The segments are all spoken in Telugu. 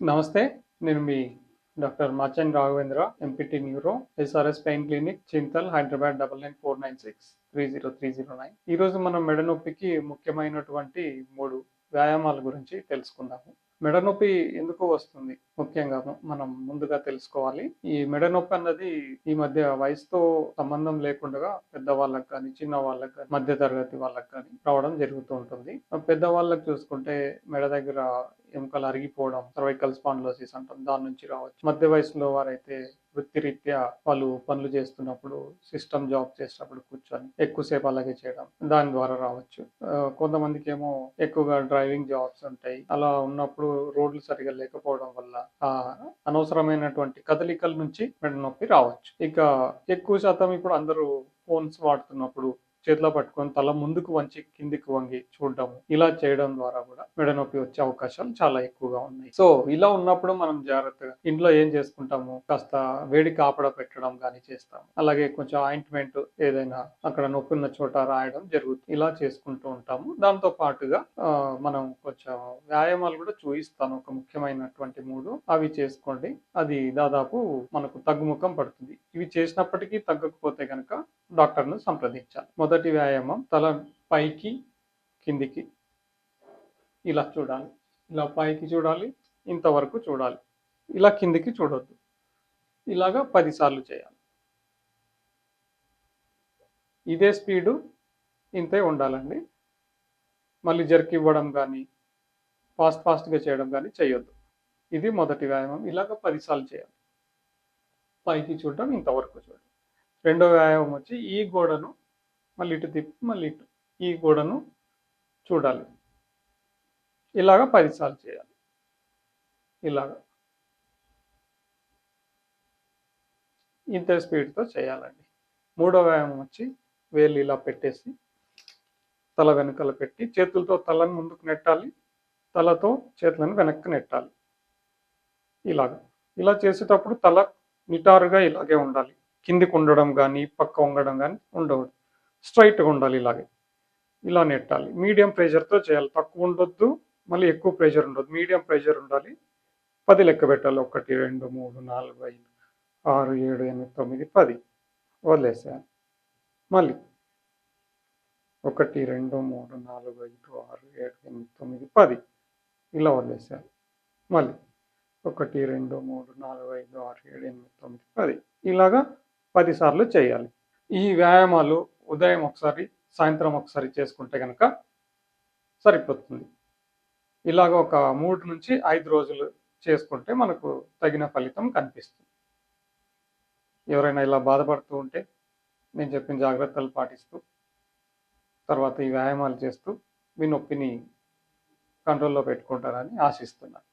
నమస్తే నేను మీ doctor Machan Raghavendra MPT neuro SRS pain clinic Chintal Hyderabad double nine four nine six three zero three zero nine. ఈరోజు మనం మెడ నొప్పికి ముఖ్యమైనటువంటి మూడు వ్యాయామాల గురించి తెలుసుకుందాము. మెడ నొప్పి ఎందుకు వస్తుంది? ముఖ్యంగా మనం ముందుగా తెలుసుకోవాలి. ఈ మెడ నొప్పి అన్నది ఈ మధ్య వయసుతో సంబంధం లేకుండా పెద్దవాళ్ళకి కానీ చిన్న వాళ్ళకి కానీ మధ్య తరగతి వాళ్ళకి కానీ రావడం జరుగుతూ ఉంటుంది. పెద్దవాళ్ళకి చూసుకుంటే మెడ దగ్గర ఎముకలు అరిగిపోవడం సర్వైకల్ స్పాండ్లోసిస్ అంటాం దాని నుంచి రావచ్చు. మధ్య వయసులో వారైతే వృత్తిరీత్యా వాళ్ళు పనులు చేస్తున్నప్పుడు సిస్టమ్ జాబ్ చేసినప్పుడు కూర్చొని ఎక్కువసేపు అలాగే చేయడం దాని ద్వారా రావచ్చు. కొంతమందికి ఏమో ఎక్కువగా డ్రైవింగ్ జాబ్స్ ఉంటాయి. అలా ఉన్నప్పుడు రోడ్లు సరిగా లేకపోవడం వల్ల ఆ అనవసరమైనటువంటి కదలికల నుంచి మెడ నొప్పి రావచ్చు. ఇక ఎక్కువ శాతం ఇప్పుడు అందరూ ఫోన్స్ వాడుతున్నప్పుడు చేతిలో పట్టుకొని తల ముందుకు వంచి కిందికి వంగి చూడడం ఇలా చేయడం ద్వారా కూడా మెడ నొప్పి వచ్చే అవకాశాలు చాలా ఎక్కువగా ఉన్నాయి. సో ఇలా ఉన్నప్పుడు మనం జాగ్రత్తగా ఇంట్లో ఏం చేసుకుంటాము? కాస్త వేడి కాపడ పెట్టడం కానీ చేస్తాము. అలాగే కొంచెం ఆయింట్మెంట్ ఏదైనా అక్కడ నొప్పి ఉన్న చోట రాయడం జరుగుతుంది. ఇలా చేసుకుంటూ ఉంటాము. దాంతో పాటుగా మనం కొంచెం వ్యాయామాలు కూడా చూపిస్తాను ఒక ముఖ్యమైనటువంటి మూడు అవి చేసుకోండి. అది దాదాపు మనకు తగ్గుముఖం పడుతుంది. ఇవి చేసినప్పటికీ తగ్గకపోతే కనుక డాక్టర్ను సంప్రదించాలి. మొదటి వ్యాయామం తల పైకి కిందికి ఇలా చూడాలి. ఇలా పైకి చూడాలి ఇంతవరకు చూడాలి. ఇలా కిందికి చూడొద్దు. ఇలాగా పదిసార్లు చేయాలి. ఇదే స్పీడు ఇంతే ఉండాలండి. మళ్ళీ జర్క్ ఇవ్వడం కానీ ఫాస్ట్ ఫాస్ట్గా చేయడం కానీ చేయొద్దు. ఇది మొదటి వ్యాయామం. ఇలాగ పదిసార్లు చేయాలి. పైకి చూడడం ఇంతవరకు చూడడం. రెండో వ్యాయామం వచ్చి ఈ గోడను మళ్ళీ ఇటు తిప్పి మళ్ళీ ఇటు. ఈ గోడను చూడాలి. ఇలాగ పదిసార్లు చేయాలి. ఇలాగ. ఇంత స్పీడ్తో చేయాలండి. మూడో వ్యాయామం వచ్చి వేలు ఇలా పెట్టేసి తల వెనుకలు పెట్టి చేతులతో తలను ముందుకు నెట్టాలి. తలతో చేతులను వెనక్కి నెట్టాలి. ఇలాగ. ఇలా చేసేటప్పుడు తల నిటారుగా ఇలాగే ఉండాలి. కిందికి ఉండడం కానీ పక్క ఉండడం కానీ ఉండవద్దు. స్ట్రైట్గా ఉండాలి ఇలాగే. ఇలా నెట్టాలి. మీడియం ప్రెషర్తో చేయాలి. తక్కువ ఉండొద్దు మళ్ళీ ఎక్కువ ప్రెషర్ ఉండొద్దు. మీడియం ప్రెషర్ ఉండాలి. పది లెక్క పెట్టాలి. ఒకటి రెండు మూడు నాలుగు ఐదు ఆరు ఏడు ఎనిమిది తొమ్మిది పది. వదిలేసాను మళ్ళీ ఒకటి రెండు మూడు నాలుగు ఐదు ఆరు ఏడు ఎనిమిది తొమ్మిది పది. ఇలా వదిలేసాను మళ్ళీ ఒకటి రెండు మూడు నాలుగు ఐదు ఆరు ఏడు ఎనిమిది తొమ్మిది పది. ఇలాగా పదిసార్లు చేయాలి. ఈ వ్యాయామాలు ఉదయం ఒకసారి సాయంత్రం ఒకసారి చేసుకుంటే కనుక సరిపోతుంది. ఇలాగ ఒక మూడు నుంచి ఐదు రోజులు చేసుకుంటే మనకు తగిన ఫలితం కనిపిస్తుంది. ఎవరైనా ఇలా బాధపడుతూ ఉంటే నేను చెప్పిన జాగ్రత్తలు పాటిస్తూ తర్వాత ఈ వ్యాయామాలు చేస్తూ మీ నొప్పిని కంట్రోల్లో పెట్టుకుంటారని ఆశిస్తున్నాను.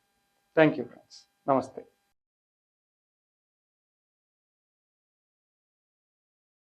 Thank you friends. నమస్తే.